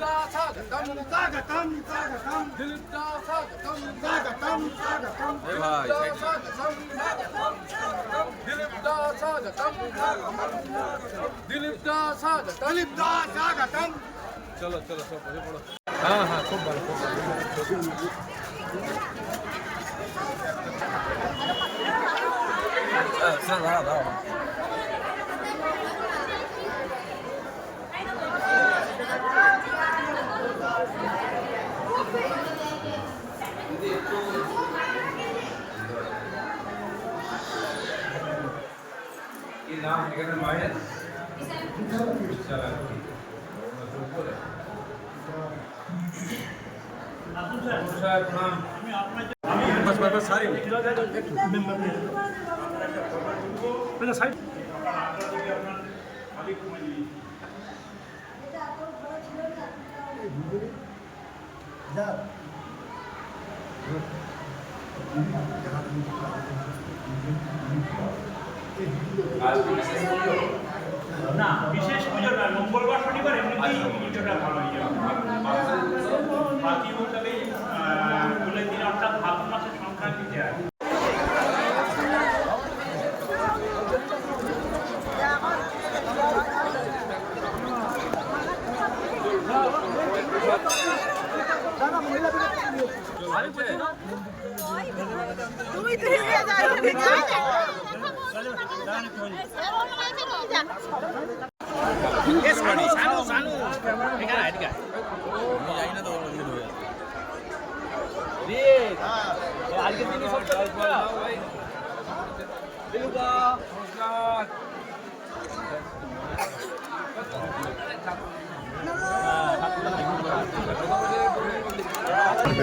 দাস স্বাগতম স্বাগতম স্বাগতম স্বাগতম স্বাগতম দিলীপ স্বাগত দিলীপ দাস স্বাগতম চলো চলো সব হ্যাঁ হ্যাঁ খুব ভালো খুব ভালো হ্যাঁ, স্যার, দাঁড়াও, দাঁড়াও। কি নাম এখানে মায়ের बस बस এটা সাইড না, বিশেষ পুজো না, মঙ্গলবার, শনিবার, এমনিতেই পুজোটা ভালো হয়ে যাবে। বাকি মোটামুটি দিন অর্থাৎ ভাদ্র মাসের সংক্রান্তিতে আছে তুমি তুই নিয়ে যা এখানে যা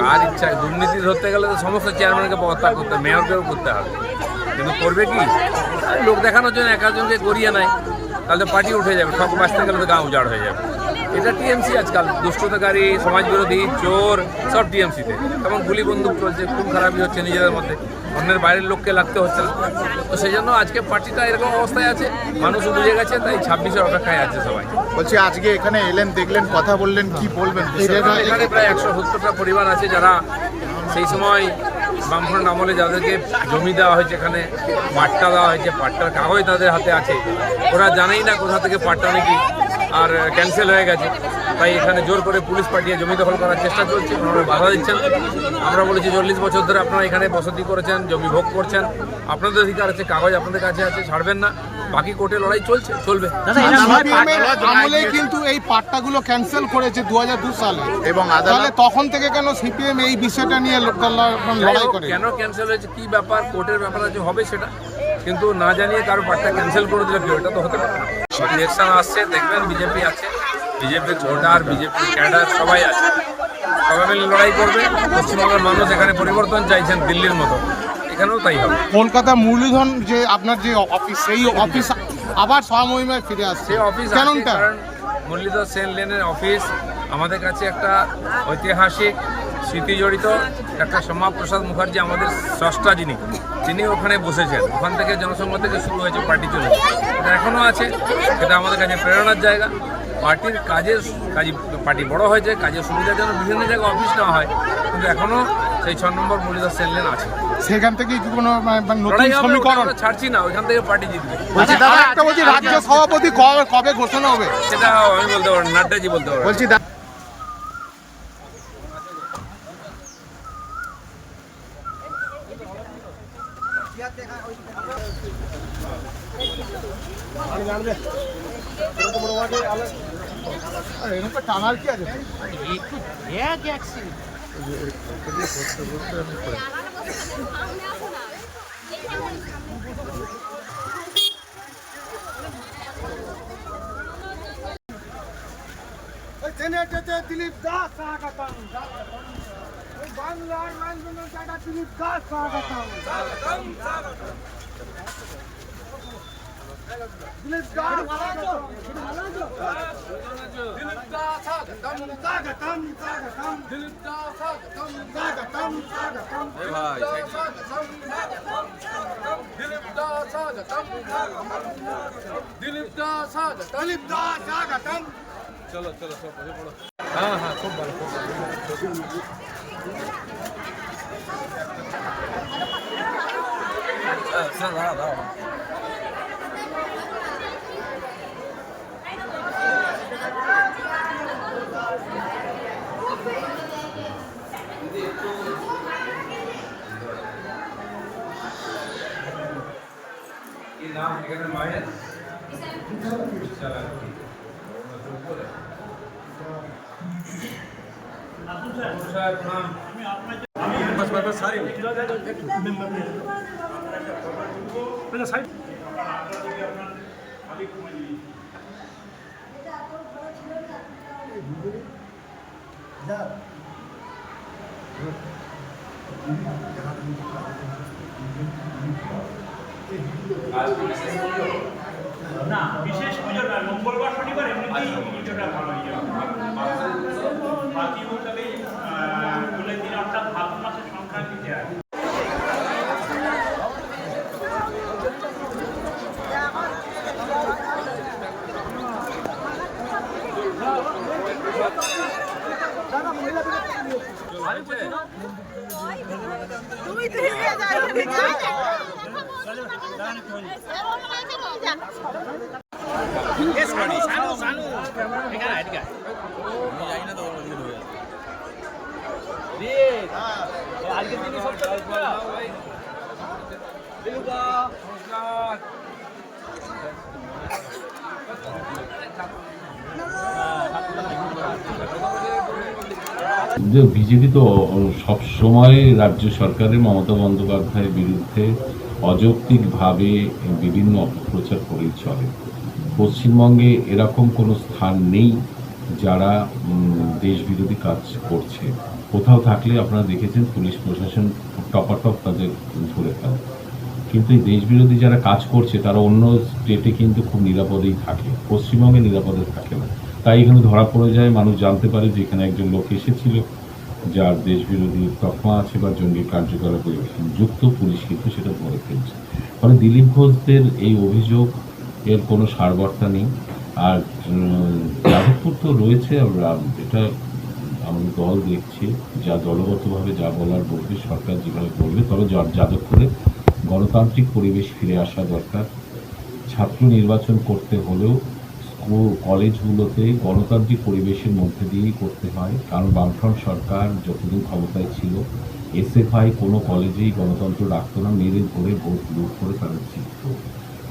কার ইচ্ছা? দুর্নীতি ধরতে গেলে তো সমস্ত চেয়ারম্যানকে পদত্যাগ করতে হবে, মেয়রকেও করতে হবে। কিন্তু করবে কি? লোক দেখানোর জন্য একাজনকে করিয়ে নেয় তাহলে পার্টি উঠে যাবে সব বাঁচতে গেলে তো গাঁ উজাড় হয়ে যাবে। এটা টিএমসি আজকাল। দুষ্টতাকারী সমাজবিরোধী চোর সব টিএমসিতে। তেমন গুলি বন্দুক চলছে খুন খারাপই হচ্ছে নিজেদের মধ্যে। অন্যের বাইরের লোককে লাগতে হচ্ছে না। তো সেই জন্য আজকে পার্টিটা এরকম অবস্থায় আছে মানুষও বুঝে গেছে তাই ছাব্বিশের অপেক্ষায় আছে সবাই। বলছি আজকে এখানে এলেন দেখলেন কথা বললেন কি বলবেন এখানে প্রায় একশো সত্তরটা পরিবার আছে যারা সেই সময় বামফ্রন্ট আমলে যাদেরকে জমি দেওয়া হয়েছে এখানে পাট্টা দেওয়া হয়েছে পাট্টার কাগজ তাদের হাতে আছে। ওরা জানেই না কোথা থেকে পাট্টা নাকি আর ক্যান্সেল হয়ে গেছে। তাই এখানে জোর করে পুলিশ পাঠিয়ে জমি দখল করার চেষ্টা চলছে। ওনারা বাধা দিচ্ছেন। আমরা বলেছি চল্লিশ বছর ধরে আপনারা এখানে বসতি করেছেন জমি ভোগ করছেন। আপনাদের অধিকার আছে কাগজ আপনাদের কাছে আছে ছাড়বেন না। বাকি কোর্টে লড়াই চলছে চলবে। আমলে কিন্তু এই পাট্টাগুলো ক্যান্সেল করেছে দু সালে। এবং তাহলে আদালত তখন থেকে কেন সিপিএম এই বিষয়টা নিয়ে লড়াই করে? কেন ক্যান্সেল হয়েছে? কি ব্যাপার? কোর্টের ব্যাপার আছে হবে সেটা? কিন্তু না জানিয়ে কারও পার্টটা ক্যান্সেল করে দিলে কি এটা তো হতে পারে না। ইলেকশন আসছে দেখবেন বিজেপি আছে। বিজেপির ভোটার বিজেপির ক্যাডার সবাই আছে। সবাই মিলে লড়াই করবে। পশ্চিমবঙ্গের মানুষ এখানে পরিবর্তন চাইছেন দিল্লির মতো। এখানেও তাই হবে। কলকাতা মুরলীধন যে আপনার যে অফিস সেই অফিস আবার স্বমহিমায় ফিরে আসছে। অফিস কারণ মুরলীধর সেন লেনের অফিস আমাদের কাছে একটা ঐতিহাসিক স্মৃতি জড়িত একটা শ্যামাপ্রসাদ মুখার্জি আমাদের স্রষ্টা যিনি তিনি ওখানে বসেছেন। ওখান থেকে জনসংঘ থেকে শুরু হয়েছে পার্টি চলে এটা এখনও আছে এটা আমাদের কাছে প্রেরণার জায়গা। পার্টির কাজের কাজে পার্টি বড় হয়েছে কাজের সুবিধার জন্য বিভিন্ন জায়গায় অফিস নেওয়া হয় কিন্তু এখনও সেই ছ নম্বর মুরলীধর সেন লেন আছে সেখান থেকে কি কোনো মানে, মানে নতুন সমীকরণ ছাড়ছি না ওইখান থেকে পার্টি জিতবে। বলছি দাদা একটা বলছি রাজ্য সভাপতি কবে ঘোষণা হবে? সেটা আমি বলতে পারব না, নাড্ডাজি বলতে পারব বলছি টানার কি দিলীপ দাস বাংলার ম্যানগুলোর চাটা দিলীপ দাস স্বাগতম দিলীপ দাস স্বাগতম। স্বাগতম স্বাগতম। স্বাগতম। স্বাগতম দিলীপ দাস স্বাগতম কি নাম এখানে মায়ের না বিশেষ পুজো না মঙ্গলবার শনিবার এমনিতেই পুজোটা ভালো হয়ে যাবে। বাকি মোতাবে কুলের দিন অর্থাৎ ফাল্গুন মাসের এখানে যা বিজেপি তো সব সময় রাজ্য সরকারের মমতা বন্দ্যোপাধ্যায়ের বিরুদ্ধে অযৌক্তিকভাবে বিভিন্ন অপপ্রচার করেই চলে। পশ্চিমবঙ্গে এরকম কোনো স্থান নেই যারা দেশবিরোধী কাজ করছে। কোথাও থাকলে আপনারা দেখেছেন পুলিশ প্রশাসন টপার টপ তাদের ধরে ফেলে। কিন্তু এই দেশবিরোধী যারা কাজ করছে, তারা অন্য স্টেটে কিন্তু খুব নিরাপদেই থাকে। পশ্চিমবঙ্গে নিরাপদে থাকে না। তাই এখানে ধরা পড়ে যায়, মানুষ জানতে পারে যে এখানে একজন লোক এসেছিল, যার দেশবিরোধী তকমা আছে বা জঙ্গি কার্যকলাপে যুক্ত পুলিশ কিন্তু সেটা ধরে ফেলছে। ফলে দিলীপ ঘোষদের এই অভিযোগ এর কোনো সারবর্তা নেই। আর যাদবপুর তো রয়েছে এটা আমাদের দল দেখছে, যা দলগতভাবে যা বলার বলবে, সরকার যেভাবে বলবে, তবে যাদবপুরে গণতান্ত্রিক পরিবেশ ফিরে আসা দরকার। ছাত্র নির্বাচন করতে হলেও স্কুল, কলেজগুলোতে গণতান্ত্রিক পরিবেশের মধ্যে দিয়েই করতে হয়, কারণ বামফ্রন্ট সরকার যতদিন ক্ষমতায় ছিল, এসএফআই কোনো কলেজেই গণতন্ত্র রাখত না, মেরে ধরে ভোট লুট করে তাদের